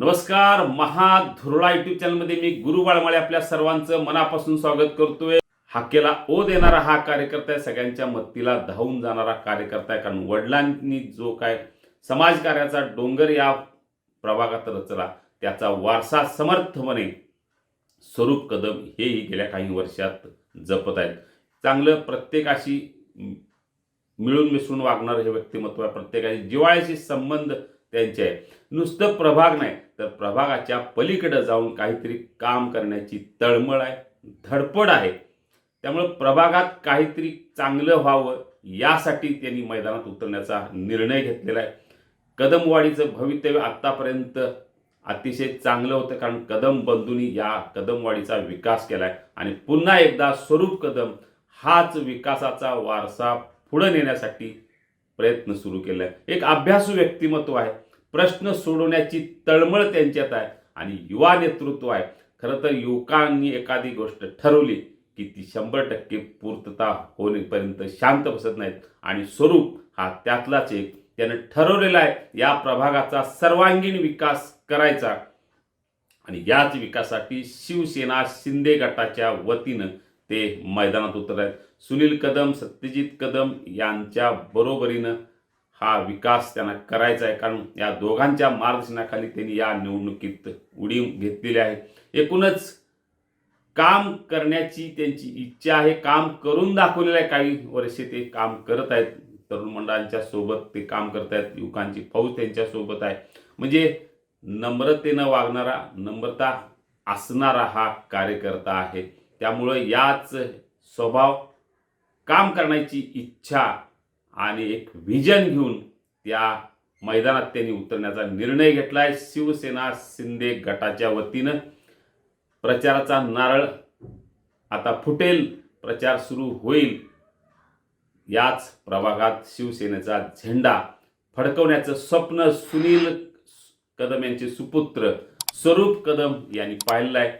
नमस्कार महाधुरळा युट्यूब चॅनलमध्ये मी गुरु बाळमाळे आपल्या सर्वांचं मनापासून स्वागत करतोय. हाकेला ओ देणारा हा कार्यकर्ता आहे सगळ्यांच्या मत्तीला धावून जाणारा कार्यकर्ता आहे कारण वडिलांनी जो काय समाजकार्याचा डोंगर या प्रभागात रचला त्याचा वारसा समर्थपणे स्वरूप कदम हेही गेल्या काही वर्षात जपत आहेत. चांगलं प्रत्येकाशी मिळून मिसळून वागणारं हे व्यक्तिमत्व आहे प्रत्येकाशी जिवाळ्याशी संबंध त्यांचे आहे. नुसतं प्रभाग नाही तर प्रभागाच्या पलीकडे जाऊन काहीतरी काम करण्याची तळमळ आहे धडपड आहे. त्यामुळं प्रभागात काहीतरी चांगलं व्हावं यासाठी त्यांनी मैदानात उतरण्याचा निर्णय घेतलेला आहे. कदमवाडीचं भवितव्य आत्तापर्यंत अतिशय चांगलं होतं कारण कदम बंधूंनी या कदमवाडीचा विकास केला आहे आणि पुन्हा एकदा स्वरूप कदम हाच विकासाचा वारसा पुढे नेण्यासाठी प्रयत्न सुरू केला आहे एक अभ्यासू व्यक्तिमत्व आहे. प्रश्न सोडवण्याची तळमळ त्यांच्यात आहे आणि युवा नेतृत्व आहे. खरं तर युवकांनी एखादी गोष्ट ठरवली की ती शंभर टक्के पूर्तता होण्यापर्यंत शांत बसत नाहीत. आणि स्वरूप हा त्यातलाच एक. त्यानं ठरवलेला आहे या प्रभागाचा सर्वांगीण विकास करायचा. आणि याच विकासासाठी शिवसेना शिंदे गटाच्या वतीनं ते मैदानात उतरत आहेत. सुनील कदम सत्यजित कदम यांच्या बरोबरीनं हा विकास त्यांना करायचा आहे. कारण या दोघांच्या मार्गदर्शनाखाली त्यांनी या निवडणुकीत उडी घेतलेली आहे. एकूणच काम करण्याची त्यांची इच्छा आहे. काम करून दाखवलेलं आहे. काही वर्षे ते काम करत आहेत. तरुण मंडळांच्या सोबत ते काम करत आहेत. युवकांची फौज त्यांच्यासोबत आहे. म्हणजे नम्रतेनं वागणारा नम्रता असणारा हा कार्यकर्ता आहे. त्यामुळं याच स्वभाव काम करण्याची इच्छा आणि एक व्हिजन घेऊन त्या मैदानात त्यांनी उतरण्याचा निर्णय घेतला आहे शिवसेना शिंदे गटाच्या वतीनं प्रचाराचा नारळ आता फुटेल प्रचार सुरू होईल. याच प्रभागात शिवसेनेचा झेंडा फडकवण्याचं स्वप्न सुनील कदम यांचे सुपुत्र स्वरूप कदम यांनी पाहिलं आहे.